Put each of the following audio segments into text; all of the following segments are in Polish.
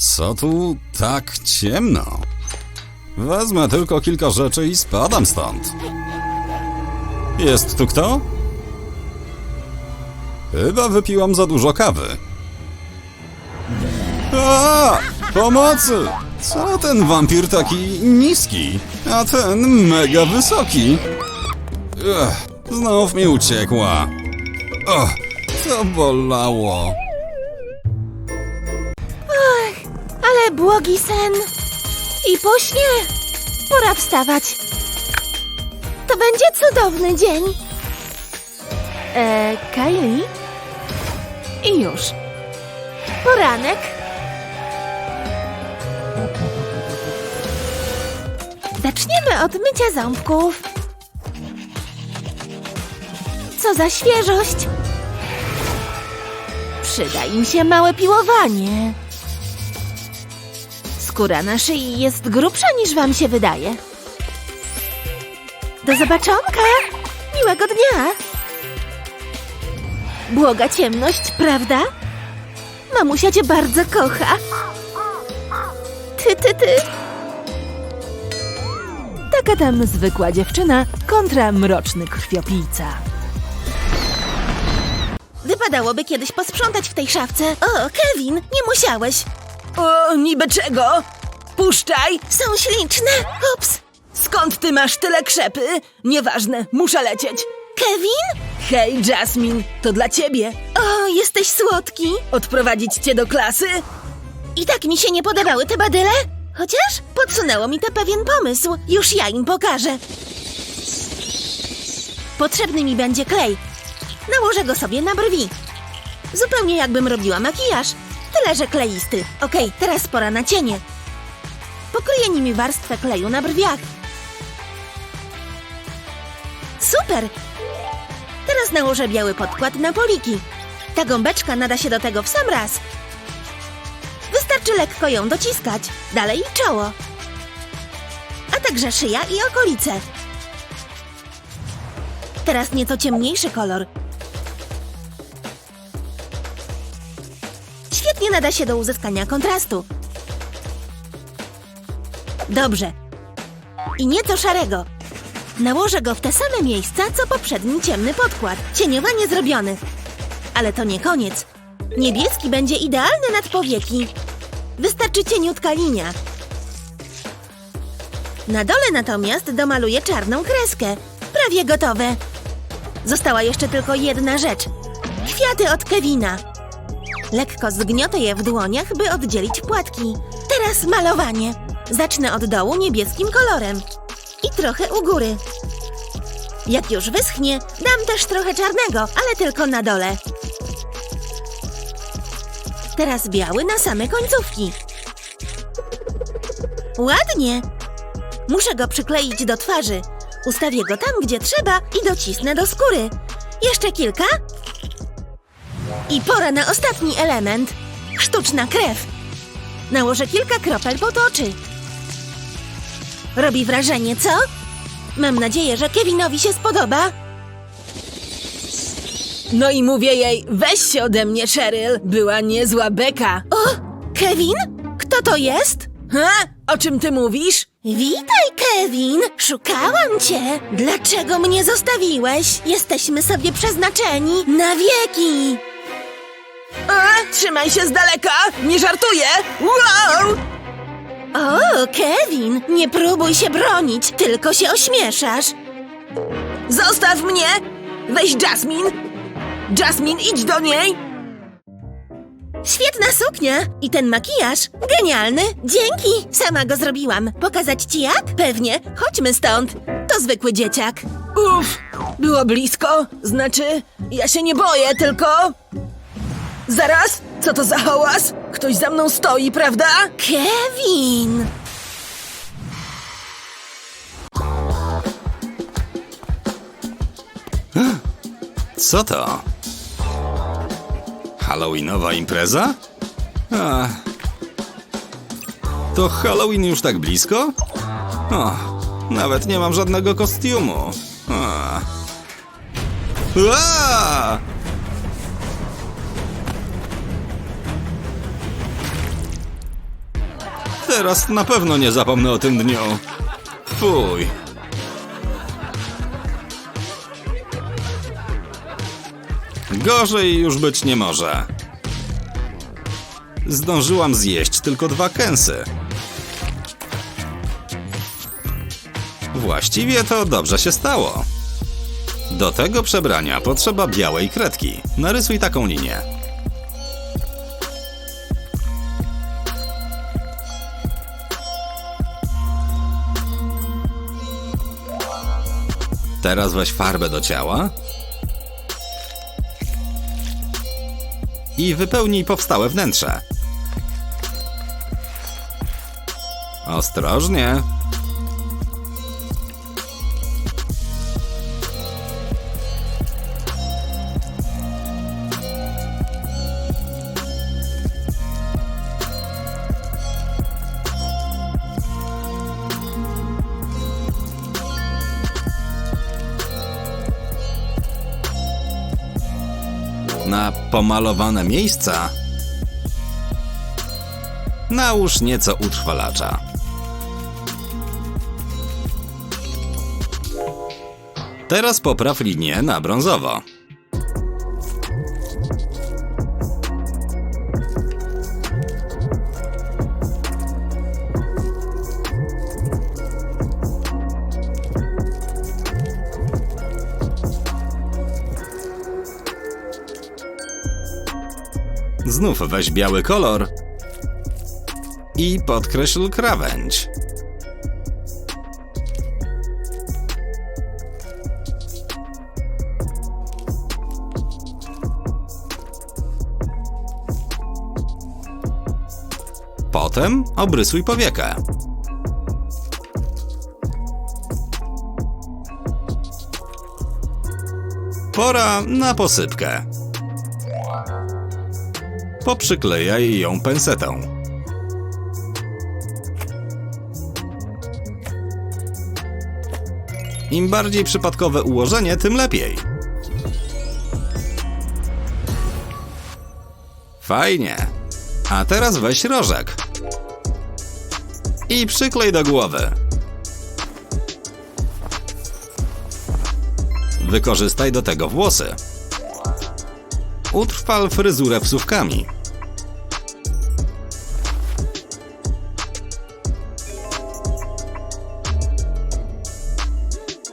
Co tu tak ciemno? Wezmę tylko kilka rzeczy i spadam stąd. Jest tu kto? Chyba wypiłam za dużo kawy. A! Pomocy! Co ten wampir taki niski, a ten mega wysoki? Ech, znów mi uciekła. O, to bolało. Błogi sen. I po śnie. Pora wstawać. To będzie cudowny dzień. E, Kylie? I już. Poranek. Zaczniemy od mycia ząbków. Co za świeżość. Przyda im się małe piłowanie. Skóra na szyi jest grubsza niż wam się wydaje. Do zobaczonka! Miłego dnia! Błoga ciemność, prawda? Mamusia cię bardzo kocha. Ty, ty, ty. Taka tam zwykła dziewczyna kontra mroczny krwiopijca. Wypadałoby kiedyś posprzątać w tej szafce. O, Kevin, nie musiałeś. O, niby czego? Puszczaj! Są śliczne. Ups. Skąd ty masz tyle krzepy? Nieważne, muszę lecieć. Kevin? Hej, Jasmine, to dla ciebie. O, jesteś słodki. Odprowadzić cię do klasy? I tak mi się nie podobały te badyle? Chociaż podsunęło mi to pewien pomysł. Już ja im pokażę. Potrzebny mi będzie klej. Nałożę go sobie na brwi. Zupełnie jakbym robiła makijaż. Tyle, że kleisty. Okej, teraz pora na cienie. Pokryję nimi warstwę kleju na brwiach. Super! Teraz nałożę biały podkład na poliki. Ta gąbeczka nada się do tego w sam raz. Wystarczy lekko ją dociskać. Dalej czoło. A także szyja i okolice. Teraz nieco ciemniejszy kolor. Nada się do uzyskania kontrastu. Dobrze. I nieco szarego. Nałożę go w te same miejsca, co poprzedni ciemny podkład. Cieniowanie zrobione. Ale to nie koniec. Niebieski będzie idealny nad powieki. Wystarczy cieniutka linia. Na dole natomiast domaluję czarną kreskę. Prawie gotowe. Została jeszcze tylko jedna rzecz. Kwiaty od Kevina. Lekko zgniotę je w dłoniach, by oddzielić płatki. Teraz malowanie. Zacznę od dołu niebieskim kolorem. I trochę u góry. Jak już wyschnie, dam też trochę czarnego, ale tylko na dole. Teraz biały na same końcówki. Ładnie. Muszę go przykleić do twarzy. Ustawię go tam, gdzie trzeba i docisnę do skóry. Jeszcze kilka. I pora na ostatni element. Sztuczna krew. Nałożę kilka kropel pod oczy. Robi wrażenie, co? Mam nadzieję, że Kevinowi się spodoba. No i mówię jej, weź się ode mnie, Cheryl. Była niezła beka. O, Kevin? Kto to jest? Ha? O czym ty mówisz? Witaj, Kevin! Szukałam cię! Dlaczego mnie zostawiłeś? Jesteśmy sobie przeznaczeni na wieki! A, trzymaj się z daleka! Nie żartuję! Wow! O, Kevin! Nie próbuj się bronić, tylko się ośmieszasz! Zostaw mnie! Weź Jasmine! Jasmine, idź do niej! Świetna suknia! I ten makijaż? Genialny! Dzięki! Sama go zrobiłam. Pokazać ci jak? Pewnie. Chodźmy stąd. To zwykły dzieciak. Uff, było blisko. Znaczy, ja się nie boję, tylko... Zaraz, co to za hałas? Ktoś za mną stoi, prawda? Kevin! Co to? Halloweenowa impreza? A. To Halloween już tak blisko? O, nawet nie mam żadnego kostiumu. A. A! Teraz na pewno nie zapomnę o tym dniu. Fuj. Gorzej już być nie może. Zdążyłam zjeść tylko dwa kęsy. Właściwie to dobrze się stało. Do tego przebrania potrzeba białej kredki. Narysuj taką linię. Teraz weź farbę do ciała i wypełnij powstałe wnętrze. Ostrożnie. Pomalowane miejsca nałóż nieco utrwalacza. Teraz popraw linię na brązowo. Znów weź biały kolor i podkreśl krawędź. Potem obrysuj powiekę. Pora na posypkę. Poprzyklejaj ją pensetą. Im bardziej przypadkowe ułożenie, tym lepiej. Fajnie. A teraz weź rożek. I przyklej do głowy. Wykorzystaj do tego włosy. Utrwal fryzurę wsówkami.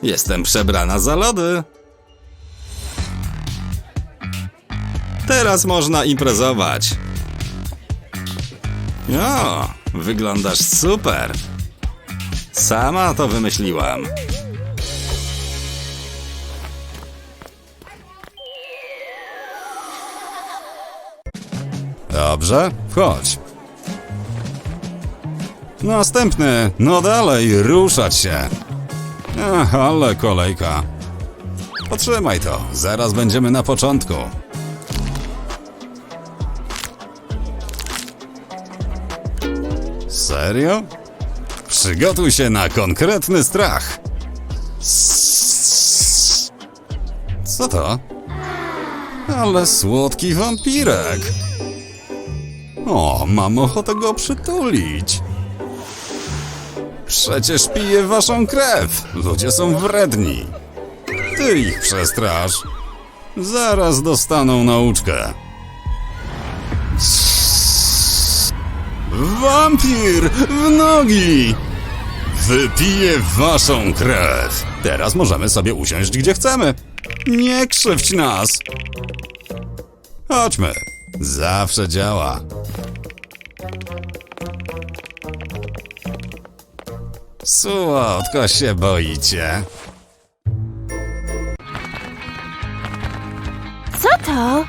Jestem przebrana za lody. Teraz można imprezować. O, wyglądasz super. Sama to wymyśliłam. Dobrze, wchodź. Następny, no dalej, ruszać się. Ach, ale kolejka. Potrzymaj to, zaraz będziemy na początku. Serio? Przygotuj się na konkretny strach. Co to? Ale słodki wampirek. O, mam ochotę go przytulić. Przecież pije waszą krew. Ludzie są wredni. Ty ich przestrasz. Zaraz dostaną nauczkę. Wampir! W nogi! Wypije waszą krew. Teraz możemy sobie usiąść gdzie chcemy. Nie krzywdź nas. Chodźmy. Zawsze działa. Słodko się boicie. Co to?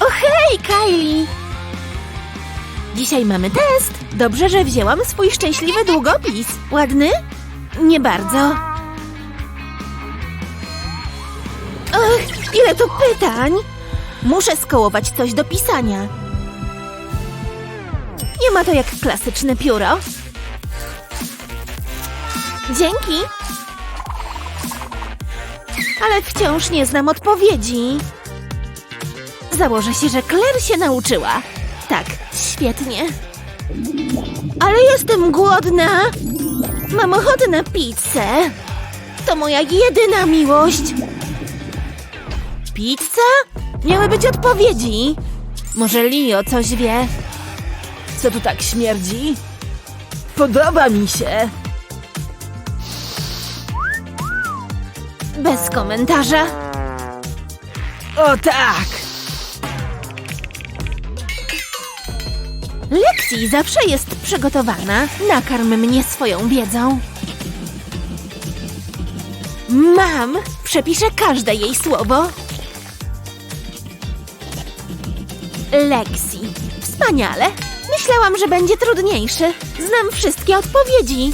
O hej, Kylie! Dzisiaj mamy test. Dobrze, że wzięłam swój szczęśliwy długopis. Ładny? Nie bardzo. Ach, ile tu pytań! Muszę skołować coś do pisania. Nie ma to jak klasyczne pióro. Dzięki. Ale wciąż nie znam odpowiedzi. Założę się, że Claire się nauczyła. Tak, Świetnie. Ale jestem głodna. Mam ochotę na pizzę. To moja jedyna miłość. Pizza? Miały być odpowiedzi. Może Leo coś wie? Co tu tak śmierdzi? Podoba mi się. Bez komentarza. O tak! Lexi zawsze jest przygotowana. Nakarm mnie swoją wiedzą. Mam, przepiszę każde jej słowo. Lexi. Wspaniale. Myślałam, że będzie trudniejszy. Znam wszystkie odpowiedzi.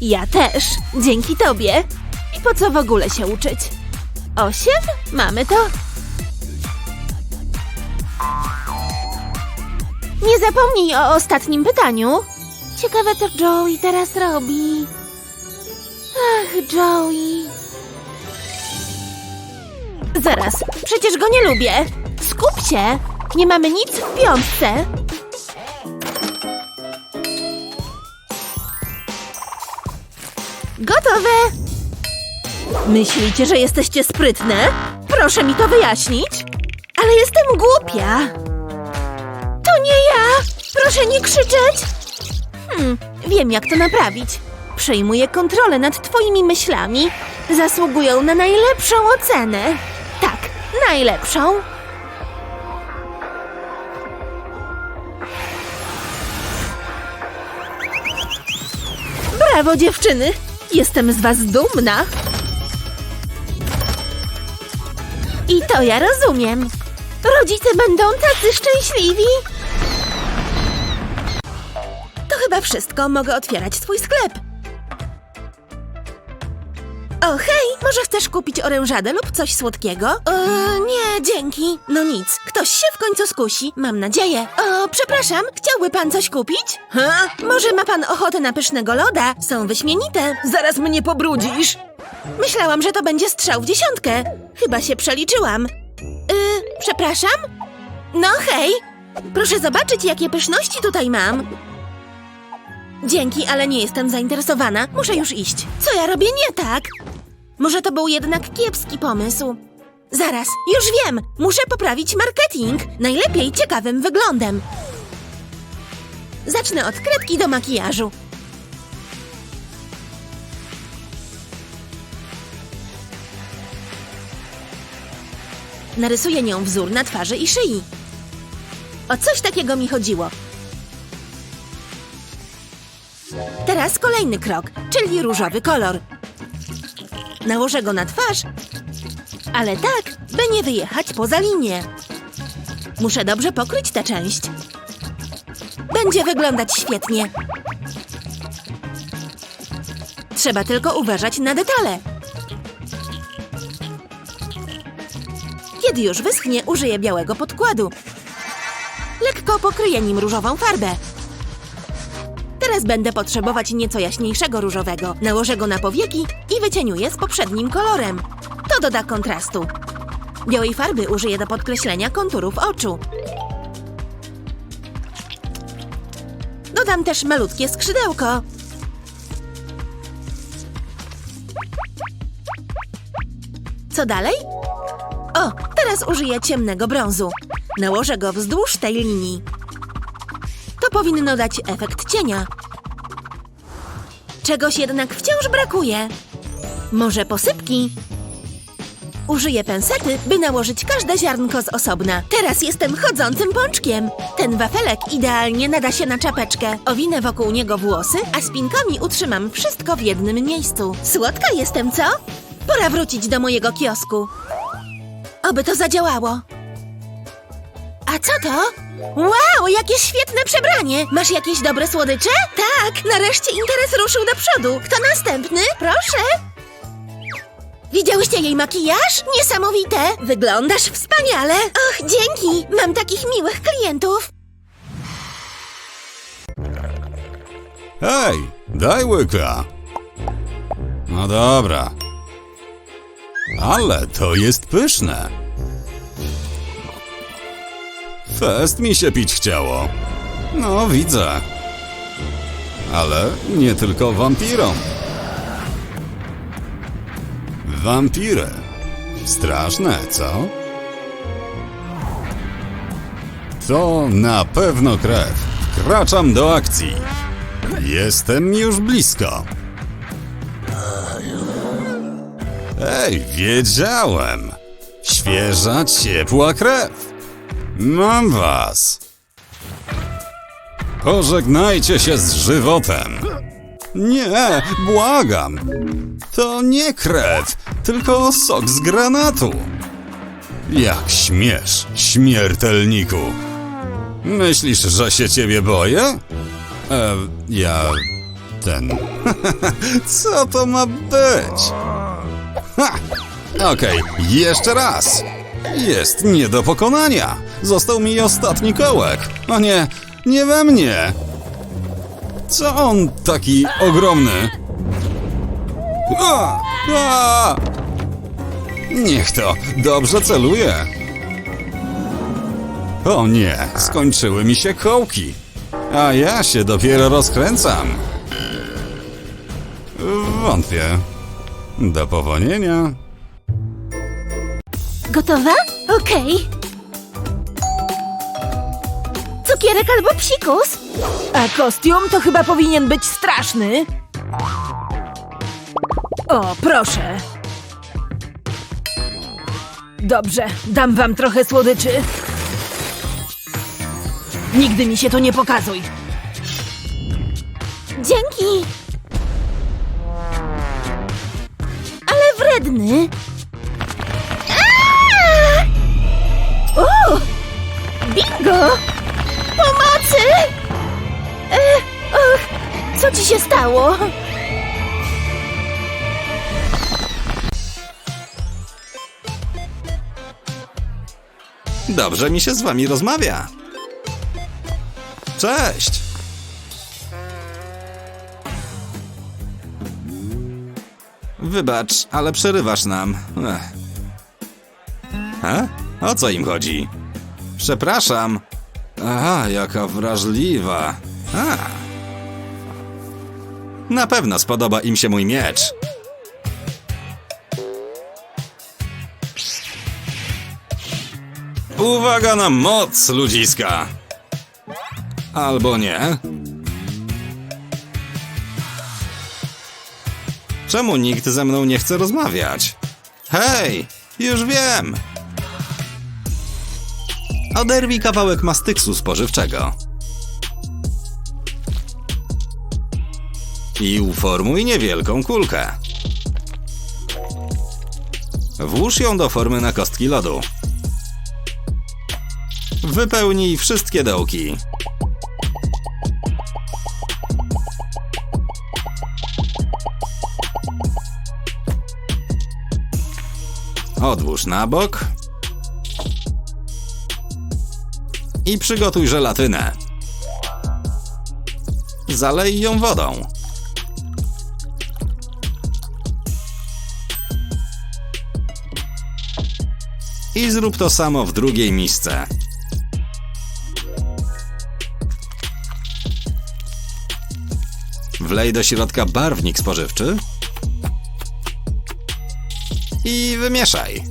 Ja też, dzięki tobie. Po co w ogóle się uczyć? Osiem? Mamy to. Nie zapomnij o ostatnim pytaniu. Ciekawe, co Joey teraz robi. Ach, Joey. Zaraz, przecież go nie lubię. Skup się. Nie mamy nic w piątce. Gotowe. Myślicie, że jesteście sprytne? Proszę mi to wyjaśnić. Ale jestem głupia. To nie ja! Proszę nie krzyczeć! Hmm, wiem jak to naprawić. Przejmuję kontrolę nad twoimi myślami. Zasługują na najlepszą ocenę. Tak, najlepszą. Brawo, dziewczyny! Jestem z was dumna. I to ja rozumiem. Rodzice będą tacy szczęśliwi. To chyba wszystko. Mogę otwierać swój sklep. O, hej! Może chcesz kupić orężadę lub coś słodkiego? E, nie, dzięki. No nic, ktoś się w końcu skusi, mam nadzieję. O, przepraszam, chciałby pan coś kupić? Ha? Może ma pan ochotę na pysznego loda? Są wyśmienite. Zaraz mnie pobrudzisz. Myślałam, że to będzie strzał w dziesiątkę. Chyba się przeliczyłam. Yy, przepraszam? No hej! Proszę zobaczyć, jakie pyszności tutaj mam. Dzięki, ale nie jestem zainteresowana. Muszę już iść. Co ja robię nie tak? Może to był jednak kiepski pomysł. Zaraz, już wiem! Muszę poprawić marketing. Najlepiej ciekawym wyglądem. Zacznę od kredki do makijażu. Narysuję nią wzór na twarzy i szyi. O coś takiego mi chodziło. Teraz kolejny krok, czyli różowy kolor. Nałożę go na twarz, ale tak, by nie wyjechać poza linię. Muszę dobrze pokryć tę część. Będzie wyglądać świetnie. Trzeba tylko uważać na detale. Kiedy już wyschnie, użyję białego podkładu. Lekko pokryję nim różową farbę. Teraz będę potrzebować nieco jaśniejszego różowego. Nałożę go na powieki i wycieniuję z poprzednim kolorem. To doda kontrastu. Białej farby użyję do podkreślenia konturów oczu. Dodam też malutkie skrzydełko. Co dalej? O, teraz użyję ciemnego brązu. Nałożę go wzdłuż tej linii. To powinno dać efekt cienia. Czegoś jednak wciąż brakuje. Może posypki? Użyję pensety, by nałożyć każde ziarnko z osobna. Teraz jestem chodzącym pączkiem. Ten wafelek idealnie nada się na czapeczkę. Owinę wokół niego włosy, a spinkami utrzymam wszystko w jednym miejscu. Słodka jestem, co? Pora wrócić do mojego kiosku. Oby to zadziałało. A co to? Wow, jakie świetne przebranie! Masz jakieś dobre słodycze? Tak, nareszcie interes ruszył do przodu. Kto następny? Proszę. Widziałyście jej makijaż? Niesamowite! Wyglądasz wspaniale! Och, dzięki! Mam takich miłych klientów! Hej, daj łyka. No dobra. Ale to jest pyszne. Fest mi się pić chciało. No, widzę. Ale nie tylko wampirom. Wampiry. Straszne, co? To na pewno krew. Wkraczam do akcji. Jestem już blisko. Ej, wiedziałem. Świeża, ciepła krew. Mam was. Pożegnajcie się z żywotem. Nie, błagam. To nie krew, tylko sok z granatu. Jak śmiesz, śmiertelniku. Myślisz, że się ciebie boję? E, ja... ten... Co to ma być? Ha! Okej, jeszcze raz. Jest nie do pokonania. Został mi ostatni kołek. O nie, nie we mnie. Co on taki ogromny? A, a! Niech to, dobrze celuje. O nie, skończyły mi się kołki. A ja się dopiero rozkręcam. Wątpię. Do powonienia. Gotowa? Okej. Cukierek albo psikus? A kostium to chyba powinien być straszny. O, proszę. Dobrze, dam wam trochę słodyczy. Nigdy mi się tu nie pokazuj. Dzięki. Dobrze mi się z wami rozmawia. Cześć! Wybacz, ale przerywasz nam. Ech. A? O co im chodzi? Przepraszam. Aha, jaka wrażliwa. A. Na pewno spodoba im się mój miecz. Uwaga na moc, ludziska! Albo nie. Czemu nikt ze mną nie chce rozmawiać? Hej, już wiem! Oderwij kawałek mastyksu spożywczego. I uformuj niewielką kulkę. Włóż ją do formy na kostki lodu. Wypełnij wszystkie dołki. Odłóż na bok. I przygotuj żelatynę. Zalej ją wodą. I zrób to samo w drugiej misce. Wlej do środka barwnik spożywczy i wymieszaj.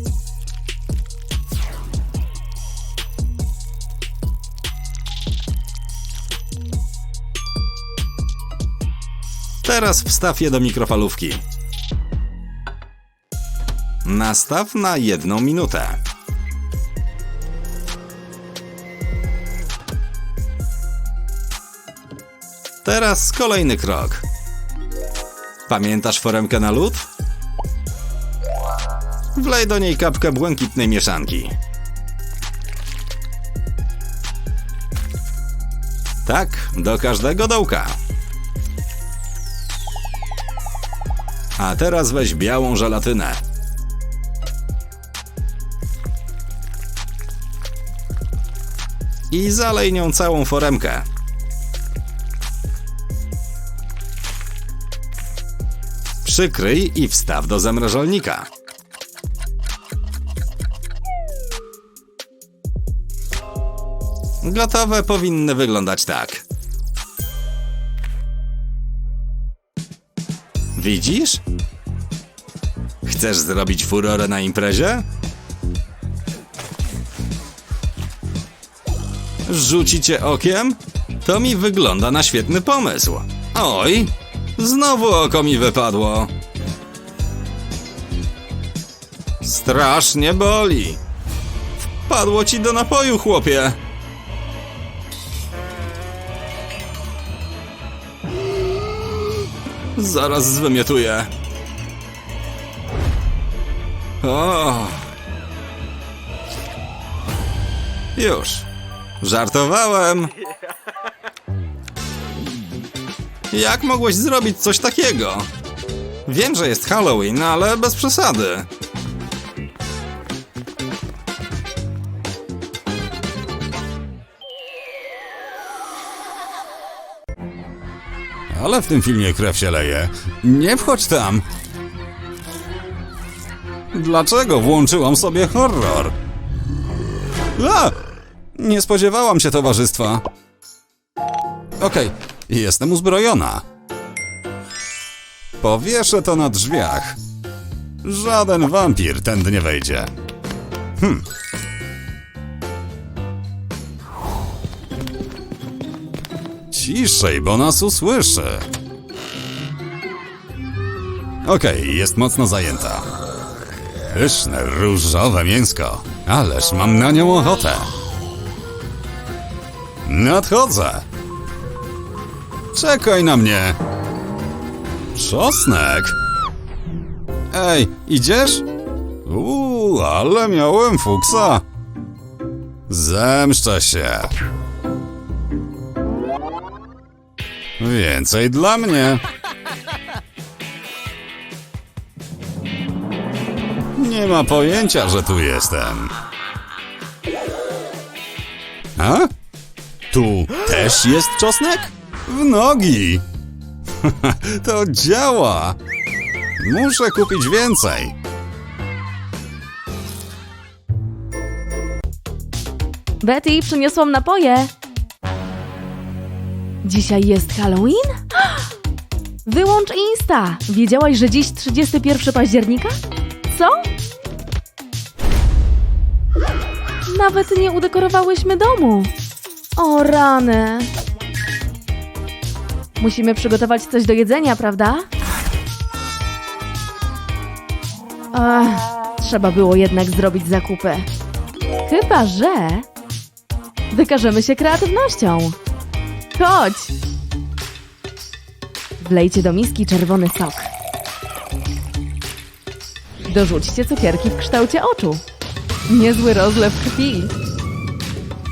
Teraz wstaw je do mikrofalówki. Nastaw na jedną minutę. Teraz kolejny krok. Pamiętasz foremkę na lód? Wlej do niej kapkę błękitnej mieszanki. Tak, do każdego dołka. A teraz weź białą żelatynę. I zalej nią całą foremkę. Przykryj i wstaw do zamrażalnika. Gotowe powinny wyglądać tak. Widzisz? Chcesz zrobić furorę na imprezie? Rzucicie okiem? To mi wygląda na świetny pomysł. Oj, znowu oko mi wypadło. Strasznie boli. Wpadło ci do napoju, chłopie. Zaraz zwymiotuję. O. Już. Żartowałem. Jak mogłeś zrobić coś takiego? Wiem, że jest Halloween, ale bez przesady. Ale w tym filmie krew się leje. Nie wchodź tam. Dlaczego włączyłam sobie horror? A! Nie spodziewałam się towarzystwa. Okej, jestem uzbrojona. Powieszę to na drzwiach. Żaden wampir tędy nie wejdzie. Hm. Ciszej, bo nas usłyszy. Okej, jest mocno zajęta. Pyszne, różowe mięsko. Ależ mam na nią ochotę. Nadchodzę. Czekaj na mnie. Czosnek. Ej, idziesz? Uuu, ale miałem fuksa. Zemszczę się. Więcej dla mnie. Nie ma pojęcia, że tu jestem. A? Tu też jest czosnek? W nogi. to działa. Muszę kupić więcej. Betty, przyniosłam napoje. Dzisiaj jest Halloween? Wyłącz Insta. Wiedziałaś, że dziś 31 października? Co? Nawet nie udekorowałyśmy domu. O rany. Musimy przygotować coś do jedzenia, prawda? Ach, trzeba było jednak zrobić zakupy. Chyba, że wykażemy się kreatywnością. Chodź! Wlejcie do miski czerwony sok. Dorzućcie cukierki w kształcie oczu. Niezły rozlew krwi.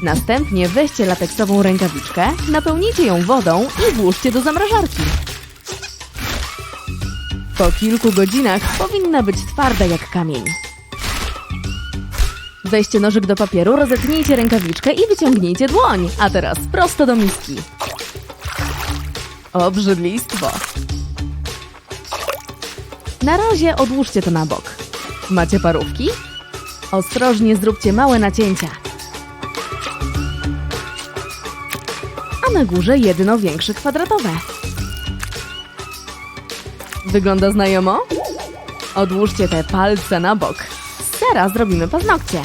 Następnie weźcie lateksową rękawiczkę, napełnijcie ją wodą i włóżcie do zamrażarki. Po kilku godzinach powinna być twarda jak kamień. Weźcie nożyk do papieru, rozetnijcie rękawiczkę i wyciągnijcie dłoń. A teraz prosto do miski. Obrzydlistwo. Na razie odłóżcie to na bok. Macie parówki? Ostrożnie zróbcie małe nacięcia. Na górze jedno większe kwadratowe. Wygląda znajomo? Odłóżcie te palce na bok. Z sera zrobimy paznokcie.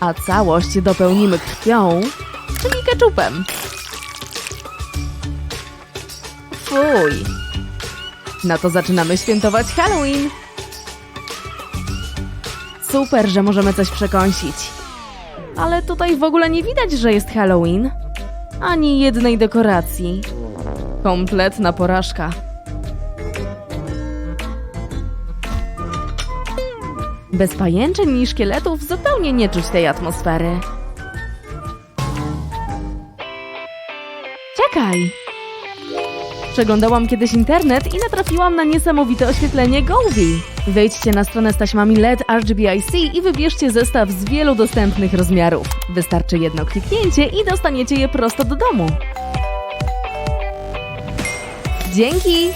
A całość dopełnimy krwią, czyli keczupem. Fuj. No to zaczynamy świętować Halloween. Super, że możemy coś przekąsić. Ale tutaj w ogóle nie widać, że jest Halloween. Ani jednej dekoracji. Kompletna porażka. Bez pajęczyn i szkieletów zupełnie nie czuć tej atmosfery. Czekaj! Przeglądałam kiedyś internet i natrafiłam na niesamowite oświetlenie Goldie. Wejdźcie na stronę z taśmami LED RGBIC i wybierzcie zestaw z wielu dostępnych rozmiarów. Wystarczy jedno kliknięcie i dostaniecie je prosto do domu. Dzięki!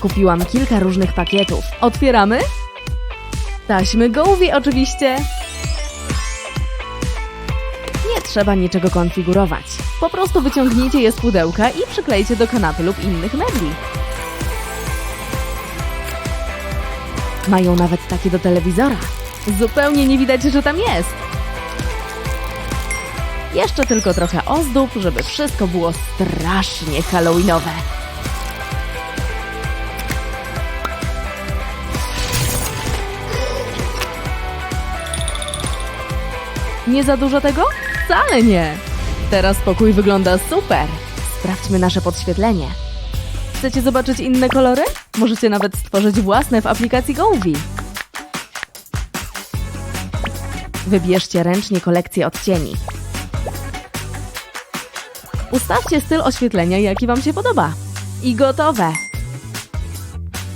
Kupiłam kilka różnych pakietów. Otwieramy? Taśmy Gołwie oczywiście! Nie trzeba niczego konfigurować. Po prostu wyciągnijcie je z pudełka i przyklejcie do kanapy lub innych mebli. Mają nawet takie do telewizora. Zupełnie nie widać, że tam jest. Jeszcze tylko trochę ozdób, żeby wszystko było strasznie halloweenowe. Nie za dużo tego? Wcale nie. Teraz pokój wygląda super. Sprawdźmy nasze podświetlenie. Chcecie zobaczyć inne kolory? Możecie nawet stworzyć własne w aplikacji Govi. Wybierzcie ręcznie kolekcję odcieni. Ustawcie styl oświetlenia, jaki Wam się podoba. I gotowe!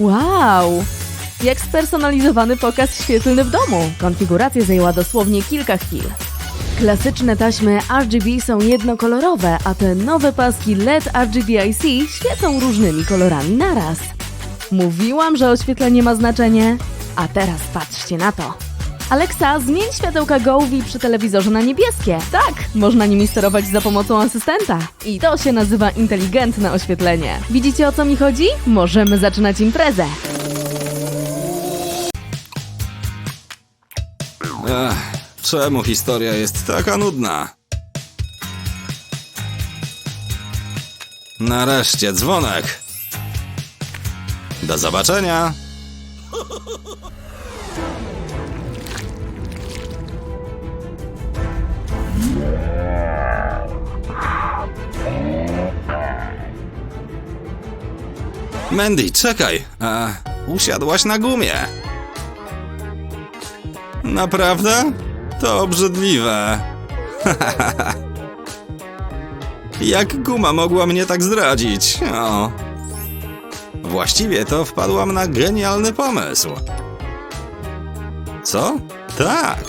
Wow! Jak spersonalizowany pokaz świetlny w domu. Konfiguracja zajęła dosłownie kilka chwil. Klasyczne taśmy RGB są jednokolorowe, a te nowe paski LED RGBIC świecą różnymi kolorami naraz. Mówiłam, że oświetlenie ma znaczenie, a teraz patrzcie na to. Alexa, zmień światełka Govi przy telewizorze na niebieskie. Tak, można nimi sterować za pomocą asystenta. I to się nazywa inteligentne oświetlenie. Widzicie o co mi chodzi? Możemy zaczynać imprezę. Ech, czemu historia jest taka nudna? Nareszcie dzwonek. Do zobaczenia. Mandy, czekaj. A, usiadłaś na gumie. Naprawdę? To obrzydliwe. Jak guma mogła mnie tak zdradzić? O. Właściwie to wpadłam na genialny pomysł. Co? Tak.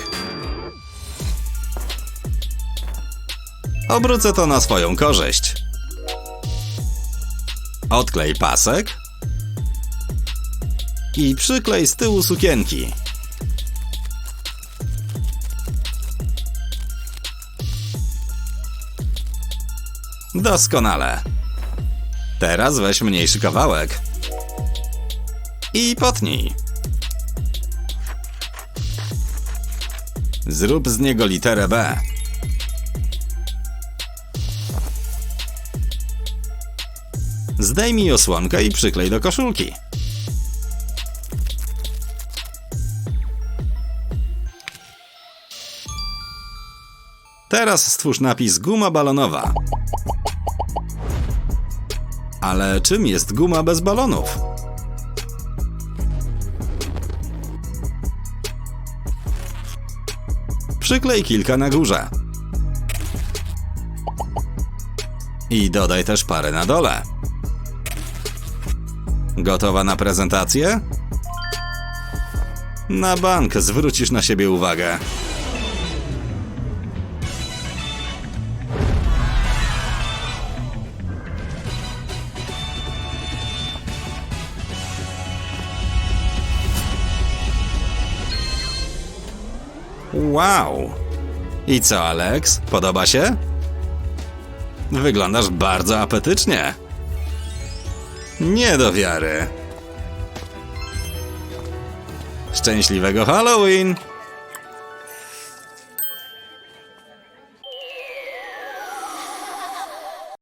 Obrócę to na swoją korzyść. Odklej pasek i przyklej z tyłu sukienki. Doskonale. Teraz weź mniejszy kawałek. I potnij. Zrób z niego literę B. Zdejmij osłonkę i przyklej do koszulki. Teraz stwórz napis guma balonowa. Ale czym jest guma bez balonów? Przyklej kilka na górze. I dodaj też parę na dole. Gotowa na prezentację? Na bank zwrócisz na siebie uwagę. Wow! I co, Alex? Podoba się? Wyglądasz bardzo apetycznie. Nie do wiary. Szczęśliwego Halloween!